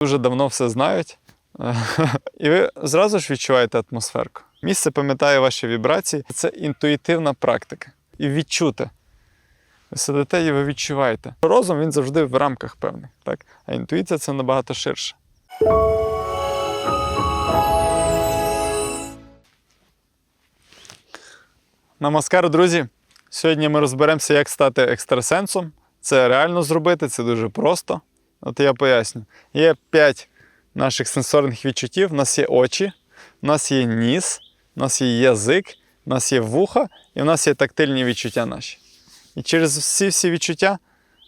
дуже давно все знають. І ви зразу ж відчуваєте атмосферку. Місце пам'ятає ваші вібрації. Це інтуїтивна практика. І відчути. Ви сидите і ви відчуваєте. Розум він завжди в рамках певних, так? а інтуїція це набагато ширше. Намаскар, друзі! Сьогодні ми розберемося, як стати екстрасенсом. Це реально зробити, це дуже просто. От я поясню. Є п'ять наших сенсорних відчуттів. У нас є очі, у нас є ніс, у нас є язик, у нас є вуха і у нас є тактильні відчуття наші. І через всі всі відчуття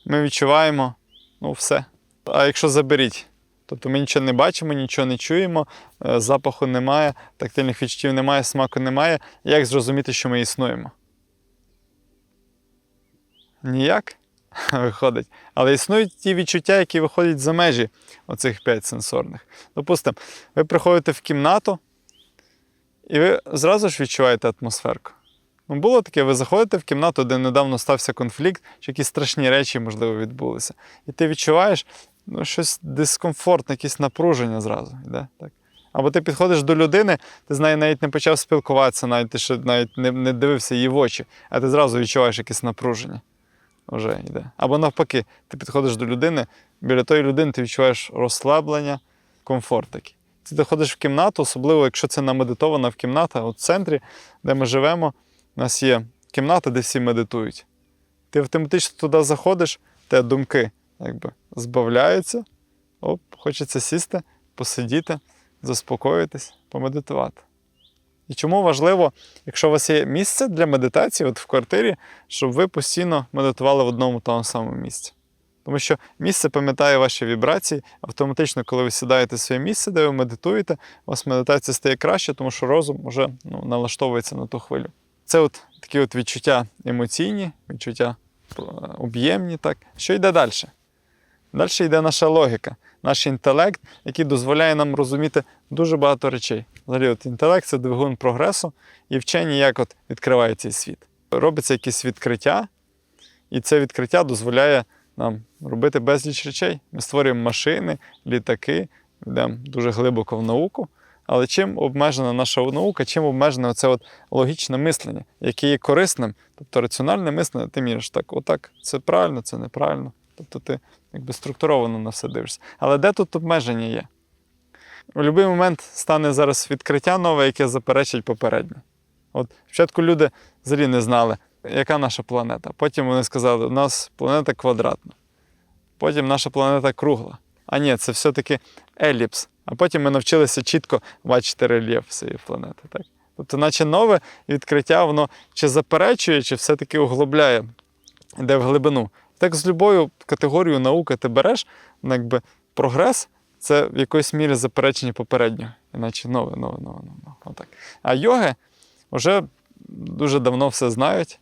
ми відчуваємо ну, все. А якщо заберіть, тобто ми нічого не бачимо, нічого не чуємо, е, запаху немає, тактильних відчуттів немає, смаку немає. Як зрозуміти, що ми існуємо? Ніяк виходить. Але існують ті відчуття, які виходять за межі оцих п'ять сенсорних. Допустимо, ви приходите в кімнату, і ви зразу ж відчуваєте атмосферку. Ну, було таке, ви заходите в кімнату, де недавно стався конфлікт, чи якісь страшні речі, можливо, відбулися. І ти відчуваєш ну, щось дискомфортне, якесь напруження зразу. Йде, так? Або ти підходиш до людини, ти з нею навіть не почав спілкуватися, навіть ти ще навіть не, не дивився її в очі, а ти зразу відчуваєш якесь напруження. Вже йде. Або навпаки, ти підходиш до людини, біля тої людини ти відчуваєш розслаблення, комфорт такий. Ти заходиш в кімнату, особливо якщо це намедитована в кімната, от в центрі, де ми живемо, у нас є кімната, де всі медитують. Ти автоматично туди заходиш, те думки якби, збавляються, оп, хочеться сісти, посидіти, заспокоїтись, помедитувати. І чому важливо, якщо у вас є місце для медитації, от в квартирі, щоб ви постійно медитували в одному тому самому місці. Тому що місце пам'ятає ваші вібрації, автоматично, коли ви сідаєте в своє місце, де ви медитуєте, у вас медитація стає краще, тому що розум вже ну, налаштовується на ту хвилю. Це от такі от відчуття емоційні, відчуття е, об'ємні. Так. Що йде далі? Далі йде наша логіка, наш інтелект, який дозволяє нам розуміти дуже багато речей. Взагалі, от інтелект це двигун прогресу, і вчені як от відкривають цей світ. Робиться якесь відкриття, і це відкриття дозволяє нам робити безліч речей. Ми створюємо машини, літаки, йдемо дуже глибоко в науку. Але чим обмежена наша наука, чим обмежене оце от логічне мислення, яке є корисним, тобто раціональне мислення, ти міриш так, отак, це правильно, це неправильно. Тобто ти якби структуровано на все дивишся. Але де тут обмеження є? У будь-який момент стане зараз відкриття нове, яке заперечить попереднє. От спочатку люди взагалі не знали, яка наша планета. Потім вони сказали, у нас планета квадратна. Потім наша планета кругла. А ні, це все-таки еліпс. А потім ми навчилися чітко бачити рельєф цієї планети. Так? Тобто, наче нове відкриття, воно чи заперечує, чи все-таки углубляє, йде в глибину. Так з любою категорією науки ти береш, ну, якби прогрес це в якоїсь мірі заперечення попереднього. Іначе нове, нове, нове, нове. Отак. А йоги вже дуже давно все знають.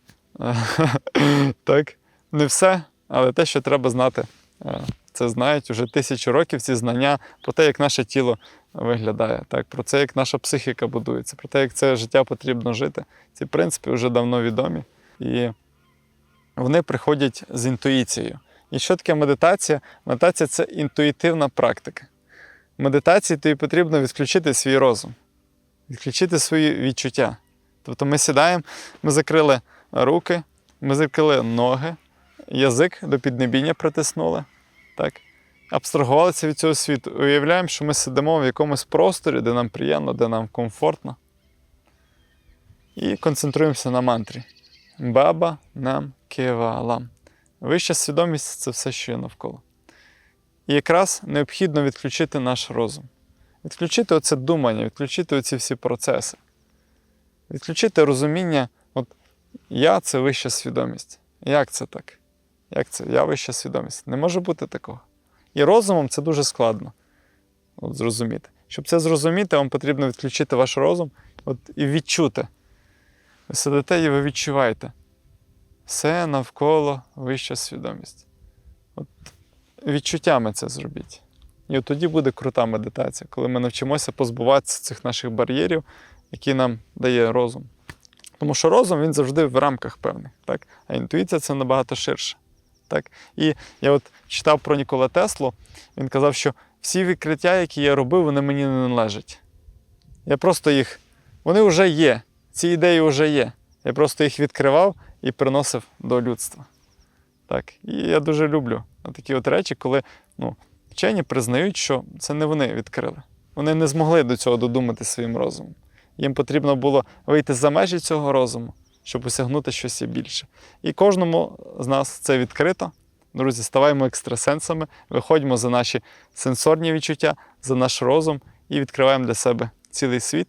так, не все, але те, що треба знати, е, це знають вже тисячу років ці знання про те, як наше тіло виглядає, так, про це, як наша психіка будується, про те, як це життя потрібно жити. Ці принципи вже давно відомі. І вони приходять з інтуїцією. І що таке медитація? Медитація це інтуїтивна практика. В медитації тобі потрібно відключити свій розум, відключити свої відчуття. Тобто ми сідаємо, ми закрили руки, ми закрили ноги, язик до піднебіння притиснули. Так? Абстрагувалися від цього світу. Уявляємо, що ми сидимо в якомусь просторі, де нам приємно, де нам комфортно. І концентруємося на мантрі. Баба нам кевалам. Вища свідомість це все, що є навколо. І якраз необхідно відключити наш розум. Відключити оце думання, відключити оці всі процеси. Відключити розуміння, от я це вища свідомість. Як це так? Як це? Я вища свідомість. Не може бути такого. І розумом це дуже складно от, зрозуміти. Щоб це зрозуміти, вам потрібно відключити ваш розум от, і відчути. Ви сидите і ви відчуваєте. Все навколо вища свідомість. От Відчуттями це зробіть. І от тоді буде крута медитація, коли ми навчимося позбуватися цих наших бар'єрів, які нам дає розум. Тому що розум він завжди в рамках певних, так? а інтуїція це набагато ширше. Так? І я от читав про Нікола Теслу, він казав, що всі відкриття, які я робив, вони мені не належать. Я просто їх. Вони вже є. Ці ідеї вже є. Я просто їх відкривав і приносив до людства. Так. І я дуже люблю такі от речі, коли ну, вчені признають, що це не вони відкрили. Вони не змогли до цього додумати своїм розумом. Їм потрібно було вийти за межі цього розуму, щоб осягнути щось більше. І кожному з нас це відкрито. Друзі, ставаємо екстрасенсами, виходимо за наші сенсорні відчуття, за наш розум і відкриваємо для себе цілий світ.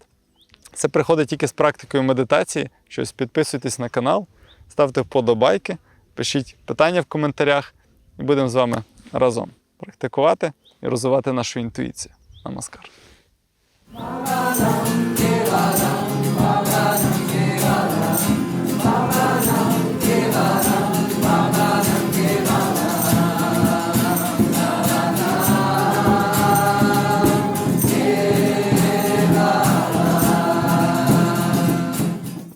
Це приходить тільки з практикою медитації. Щось підписуйтесь на канал, ставте вподобайки, пишіть питання в коментарях, і будемо з вами разом практикувати і розвивати нашу інтуїцію. Намаскар.